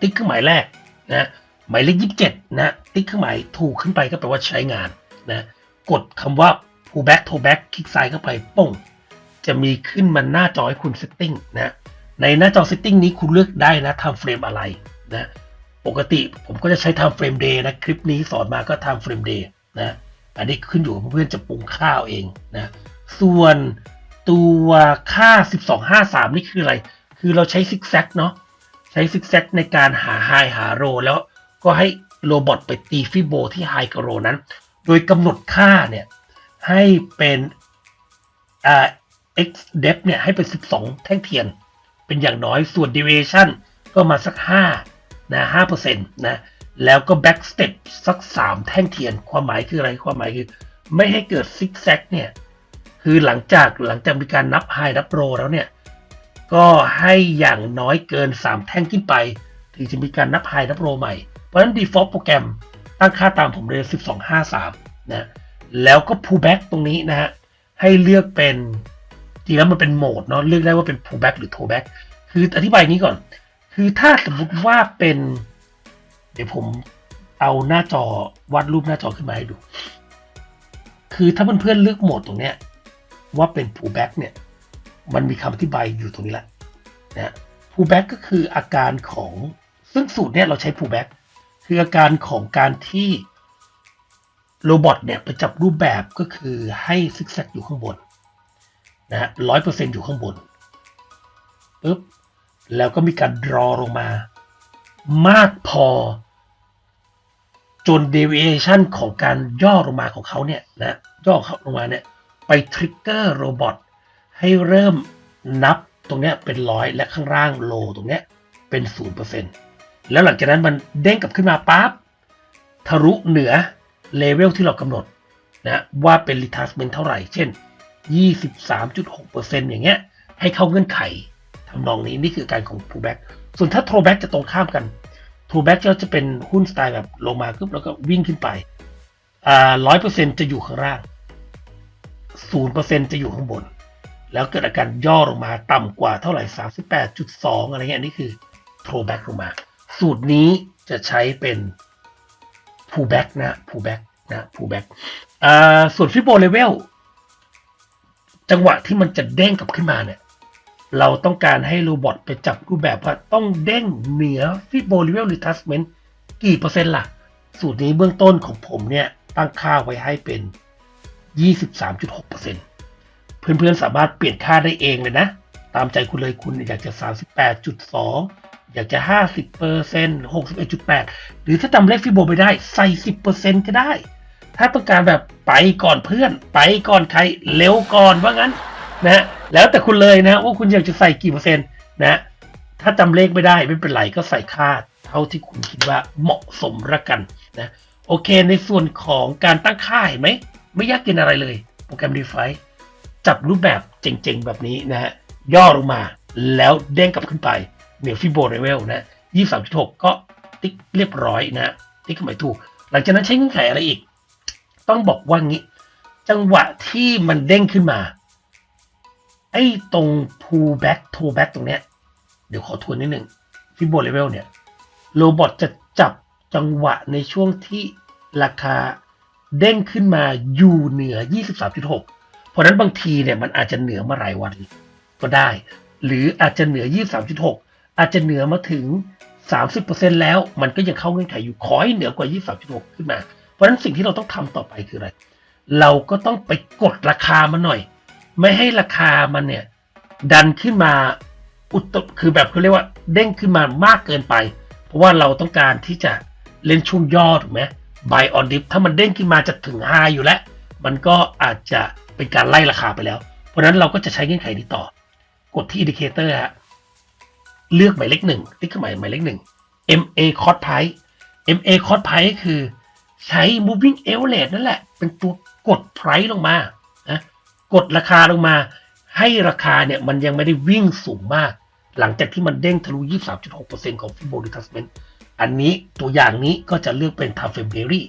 ติ๊กเครื่องหมายแรกนะหมายเลขยี่สิบเจ็ดนะติ๊กเครื่องหมายถูกขึ้นไปก็แปลว่าใช้งานนะกดคำว่า pull back to back คลิกซ้ายเข้าไปป้งจะมีขึ้นมาหน้าจอให้คุณ setting นะในหน้าจอ setting นี้คุณเลือกได้นะ time frame อะไรนะปกติผมก็จะใช้ time frame day นะ คลิปนี้สอนมาก็ time frame day นะอันนี้ขึ้นอยู่กับเพื่อนจะปรุงข้าวเองนะส่วนตัวค่า 1253 นี่คืออะไร คือเราใช้ซิกแซกเนาะ ช้ซิกแซกในการหาไฮหาโรแล้วก็ให้โรบอทไปตีฟิโบที่ไฮกับโรนั้น โดยกำหนดค่าเนี่ยให้เป็นอ่า x depth เนี่ยให้เป็น 12 แท่งเทียน เป็นอย่างน้อยส่วน deviation ก็มาสัก5นะ5%นะแล้วก็ back step สัก 3 แท่งเทียน ความหมายคืออะไรความหมายคือไม่ให้เกิดซิกแซกเนี่ยคือหลังจากหลังจากมีการนับ high นับ low แล้วเนี่ย ก็ให้อย่างน้อยเกิน 3 แท่งขึ้นไป ถึงจะมีการนับ high นับ low ใหม่ เพราะฉะนั้น default โปรแกรมตั้งค่าตามผมเลย 1253 นะ แล้วก็ pull back ตรงนี้นะฮะ ให้เลือกเป็น จริงแล้วมันเป็นโหมดเนาะ เลือกได้ว่าเป็น pull back หรือ toe back คืออธิบายงนี้ก่อน คือถ้าสมมติว่าเป็น เดี๋ยวผมเอาหน้าจอวาดรูปหน้าจอขึ้นมาให้ดู คือถ้าเพื่อนๆเลือกโหมดตรงเนี้ยว่าเป็น pull back เนี่ย มันมีคำอธิบายอยู่ตรงนี้แหละนะ pull back ก็คืออาการของซึ่งสูตรเนี่ยเราใช้ pull back คืออาการของการที่โรบอทเนี่ยไปจับรูปแบบก็คือให้ซิกแซกอยู่ข้างบนนะฮะร้อยเปอร์เซ็นต์อยู่ข้างบนปึ๊บแล้วก็มีการดรอลงมา มากพอ จน deviation ของการย่อลงมาของเขาเนี่ยนะย่อเขาลงมาเนี่ยไปทริกเกอร์โรบอท ให้เริ่มนับตรงเนี้ยเป็นร้อยและข้างล่างโลตรงเนี้ยเป็นศูนย์เปอร์เซ็นต์แล้วหลังจากนั้นมันเด้งกลับขึ้นมาปั๊บทะลุเหนือเลเวลที่เรากำหนดนะว่าเป็น retardment เท่าไหร่ เช่น 23.6%อย่างเงี้ยให้เข้าเงื่อนไขทำนองนี้นี่คือการของ pullback ส่วนถ้า throwback จะตรงข้ามกัน throwback ก็จะเป็นหุ้นสไตล์แบบลงมาปุ๊บแล้วก็วิ่งขึ้นไปอ่าร้อยเปอร์เซ็นจะอยู่ข้างล่างศูนย์เปอร์เซ็นจะอยู่ข้างบน แล้วเกิดอาการย่อลงมาต่ำกว่าเท่าไหร่สามสิบแปดจุดสองอะไรเงี้ยนี่คือ throwback ลงมา สูตรนี้จะใช้เป็น pullback นะ pullback นะ pullback ส่วน Fibo level จังหวะที่มันจะเด้งกลับขึ้นมาเนี่ย เราต้องการให้โรบอทไปจับรูปแบบว่าต้องเด้งเหนือ Fibo level retracement กี่เปอร์เซ็นต์ล่ะ สูตรนี้เบื้องต้นของผมเนี่ย ตั้งค่าไว้ให้เป็น 23.6%เเพื่อนๆสามารถเปลี่ยนค่าได้เองเลยนะ ตามใจคุณเลยคุณอยากจะ 38.2 อยากจะ 50% 61.8 หรือถ้าจำเลขฟิโบไม่ได้ใส่ 10%ก็ได้ ถ้าต้องการแบบไปก่อนเพื่อน ไปก่อนใครเร็วก่อนว่างั้นนะแล้วแต่คุณเลยนะว่าคุณอยากจะใส่กี่เปอร์เซ็นต์นะถ้าจำเลขไม่ได้ไม่เป็นไรก็ใส่ค่าเท่าที่คุณคิดว่าเหมาะสมละกันนะโอเคในส่วนของการตั้งค่าเห็นไหม ไม่ยากเกินอะไรเลย โปรแกรม d e f i จับรูปแบบเจ๋งๆ แบบนี้นะฮะย่อลงมาแล้วเด้งกลับขึ้นไปเหนือฟิโบเรเวลนะ23.6ก็ติ๊กเรียบร้อยนะติ๊กหมายถูก หลังจากนั้นใช้เงื่อนไขอะไรอีก ต้องบอกว่างี้ จังหวะที่มันเด้งขึ้นมา ไอ้ตรง pull back to back ตรงเนี้ย เดี๋ยวขอทวนนิดหนึ่งฟิโบเลเวลเนี่ยโรบอทจะจับจังหวะในช่วงที่ราคาเด้งขึ้นมาอยู่เหนือ 23.6 ราะนั้นบางทีเนี่ยมันอาจจะเหนือมาหลายวันก็ได้ หรืออาจจะเหนือ 23.6 อาจจะเหนือมาถึง 30%แล้วมันก็ยังเข้าเงื่อนไขอยู่ขอให้เหนือกว่า 23.6 ขึ้นมา เพราะฉะนั้นสิ่งที่เราต้องทำต่อไปคืออะไร เราก็ต้องไปกดราคามันหน่อย ไม่ให้ราคามันเนี่ยดันขึ้นมาอุตคือแบบเขาเรียกว่าเด้งขึ้นมามากเกินไป เพราะว่าเราต้องการที่จะเล่นช่วงย่อถูกไหม buy on dip ถ้ามันเด้งขึ้นมาจะถึง high อยู่แล้ว มันก็อาจจะ เป็นการไล่ราคาไปแล้ว เพราะนั้นเราก็จะใช้เงื่อนไขนี้ต่อ กดที่ indicator ฮะเลือกหมายเลขหนึ่งติ๊กขึ้นหมายหมายเลขหนึ่ง MA cost price MA cost price คือใช้ moving average นั่นแหละ เป็นตัวกด price ลงมานะกดราคาลงมา ให้ราคาเนี่ยมันยังไม่ได้วิ่งสูงมาก หลังจากที่มันเด้งทะลุ 23.6%ของ Fibonacci retracement อันนี้ตัวอย่างนี้ก็จะเลือกเป็น time frame daily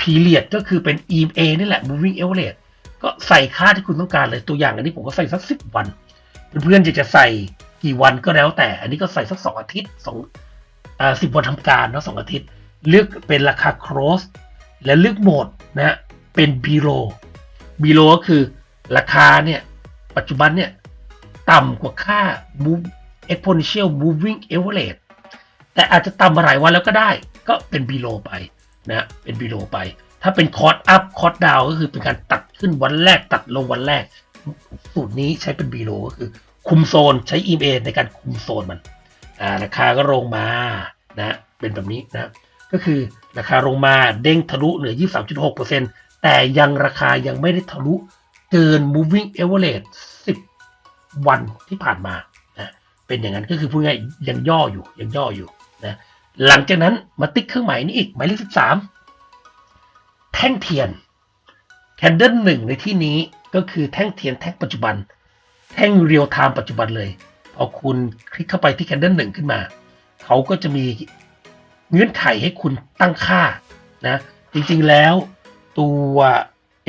period ก็คือเป็น EMA นี่แหละ moving average ก็ใส่ค่าที่คุณต้องการเลยตัวอย่างอันนี้ผมก็ใส่สักสิบวัน เพื่อนๆจะจะใส่กี่วันก็แล้วแต่ อันนี้ก็ใส่สักสองอาทิตย์สองอ่าสิบวันทำการเนาะสองอาทิตย์ เลือกเป็นราคา cross และเลือกโหมดนะฮะเป็น below below ก็คือราคาเนี่ยปัจจุบันเนี่ยต่ำกว่าค่า move exponential moving average แต่อาจจะต่ำมาหลายวันแล้วก็ได้ ก็เป็น below ไปนะเป็น below ไป ถ้าเป็น cost up cost down ก็คือเป็นการตัดขึ้นวันแรกตัดลงวันแรก สูตรนี้ใช้เป็น below ก็คือ คุมโซนใช้ EMA ในการคุมโซนมันอ่าราคาก็ลงมานะเป็นแบบนี้นะก็คือราคาลงมาเด้งทะลุเหนือ 23.6%แต่ยังราคายังไม่ได้ทะลุเกิน moving average 10 วันที่ผ่านมานะเป็นอย่างนั้นก็คือพูดง่ายๆยังย่ออยู่ยังย่ออยู่นะหลังจากนั้นมาติ๊กเครื่องหมายนี้อีกหมายเลข13 แท่งเทียนแคนเดิลหนึ่งในที่นี้ก็คือแท่งเทียนแท่งปัจจุบัน แท่งเรียลไทม์ปัจจุบันเลยพอคุณคลิกเข้าไปที่ Candle หนึ่งขึ้นมา เขาก็จะมีเงื่อนไขให้คุณตั้งค่านะจริงๆแล้วตัว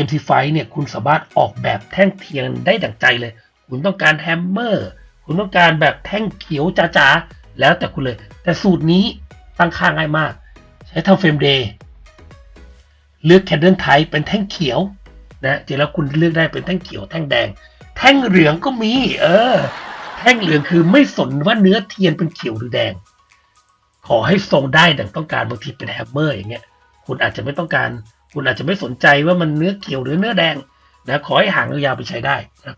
MT5 เนี่ยคุณสามารถออกแบบแท่งเทียนได้ดั่งใจเลย คุณต้องการแฮมเมอร์คุณต้องการแบบแท่งเขียวจ๋าๆแล้วแต่คุณเลย แต่สูตรนี้ตั้งค่าง่ายมาก ใช้ทำเฟรมเดย์ เลือก Candle Type เป็นแท่งเขียวนะจริงแล้วคุณเลือกได้เป็นแท่งเขียวแท่งแดง แท่งเหลืองก็มี เออ แท่งเหลืองคือไม่สนว่าเนื้อเทียนเป็นเขียวหรือแดง ขอให้ทรงได้ดังต้องการบางทีเป็นแฮมเมอร์อย่างเงี้ยคุณอาจจะไม่ต้องการ คุณอาจจะไม่สนใจว่ามันเนื้อเขียวหรือเนื้อแดงนะขอให้หางยาวไปใช้ได้นะ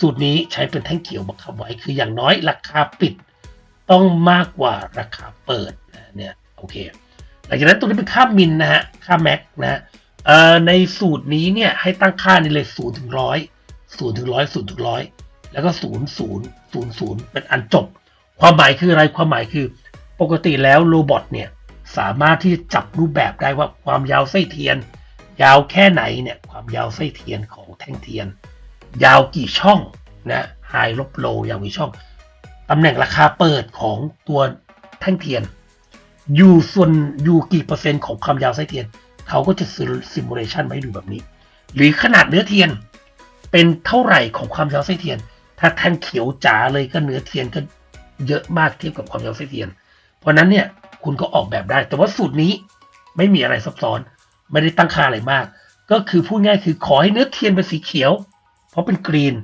สูตรนี้ใช้เป็นแท่งเขียวบังคับไว้คืออย่างน้อยราคาปิด ต้องมากกว่าราคาเปิดเนี่ยโอเค หลังจากนั้นตัวนี้เป็นค่ามินนะฮะ ค่าแม็กนะฮะเอ่อในสูตรนี้เนี่ยให้ตั้งค่านี่เลยศูนย์ถึงร้อยศูนย์ถึงร้อยศูนย์ถึงร้อยแล้วก็ศูนย์ศูนย์ศูนย์ศูนย์เป็นอันจบ ความหมายคืออะไรความหมายคือ ปกติแล้วโรบอทเนี่ยสามารถที่จะจับรูปแบบได้ว่าความยาวไส้เทียน ยาวแค่ไหนเนี่ยความยาวไส้เทียนของแท่งเทียน ยาวกี่ช่องนะไฮลบโลยาวกี่ช่องตำแหน่งราคาเปิดของตัวแท่งเทียน อยู่ส่วนอยู่กี่เปอร์เซ็นต์ของความยาวไส้เทียน เขาก็จะซิมูเลชันมาให้ดูแบบนี้ หรือขนาดเนื้อเทียนเป็นเท่าไหร่ของความยาวไส้เทียน ถ้าแท่งเขียวจ๋าเลยก็เนื้อเทียนก็เยอะมากเทียบกับความยาวไส้เทียน เพราะนั้นเนี่ยคุณก็ออกแบบได้ แต่ว่าสูตรนี้ไม่มีอะไรซับซ้อน ไม่ได้ตั้งค่าอะไรมาก ก็คือพูดง่ายคือขอให้เนื้อเทียนเป็นสีเขียว เพราะเป็นกรีน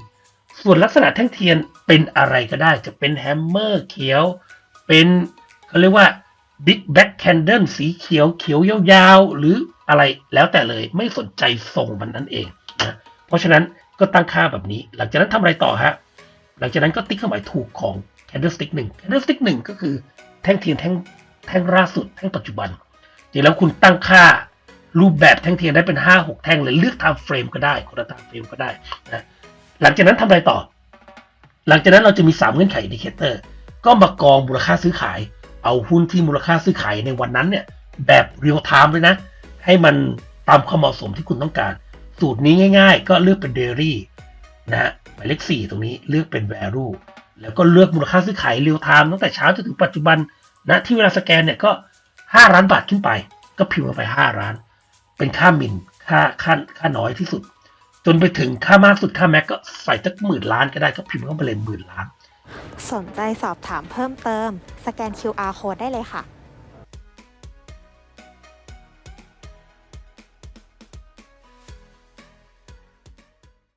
ส่วนลักษณะแท่งเทียนเป็นอะไรก็ได้ จะเป็นแฮมเมอร์เขียว เป็นเขาเรียกว่า Big Back Candle สีเขียวเขียวยาวๆ หรืออะไรแล้วแต่เลยไม่สนใจทรงมันนั่นเองนะเพราะฉะนั้นก็ตั้งค่าแบบนี้ หลังจากนั้นทำอะไรต่อฮะ หลังจากนั้นก็ติ๊กเครื่องหมายถูกของ candlestick หนึ่ง candlestick หนึ่งก็คือแท่งเทียนแท่งแท่งล่าสุดแท่งปัจจุบันจริงแล้วคุณตั้งค่ารูปแบบแท่งเทียนได้เป็น 5 6 แท่งเลยเลือก time frame ก็ได้คนละ time frame ก็ได้นะหลังจากนั้นทำอะไรต่อ หลังจากนั้นเราจะมี 3 เงื่อนไข indicator ก็มากองมูลค่าซื้อขาย เอาหุ้นที่มูลค่าซื้อขายในวันนั้นเนี่ยแบบเรียลไทม์เลยนะ ให้มันตามความเหมาะสมที่คุณต้องการ สูตรนี้ง่าย ๆ ก็เลือกเป็นเดลี่นะฮะหมายเลข4ตรงนี้เลือกเป็น value แล้วก็เลือกมูลค่าซื้อขายเรียลไทม์ตั้งแต่เช้าจนถึงปัจจุบันนะที่เวลาสแกนเนี่ยก็ 5 ล้านบาทขึ้นไป ก็พิมพ์ลงไป 5 ล้าน เป็นค่ามินค่าค่าค่าน้อยที่สุด จนไปถึงค่ามากสุดค่าแม็กก็ใส่สักหมื่นล้านก็ได้ก็พิมพ์เข้าไปเลยหมื่นล้าน สนใจสอบถามเพิ่มเติม สแกน QR code ได้เลยค่ะ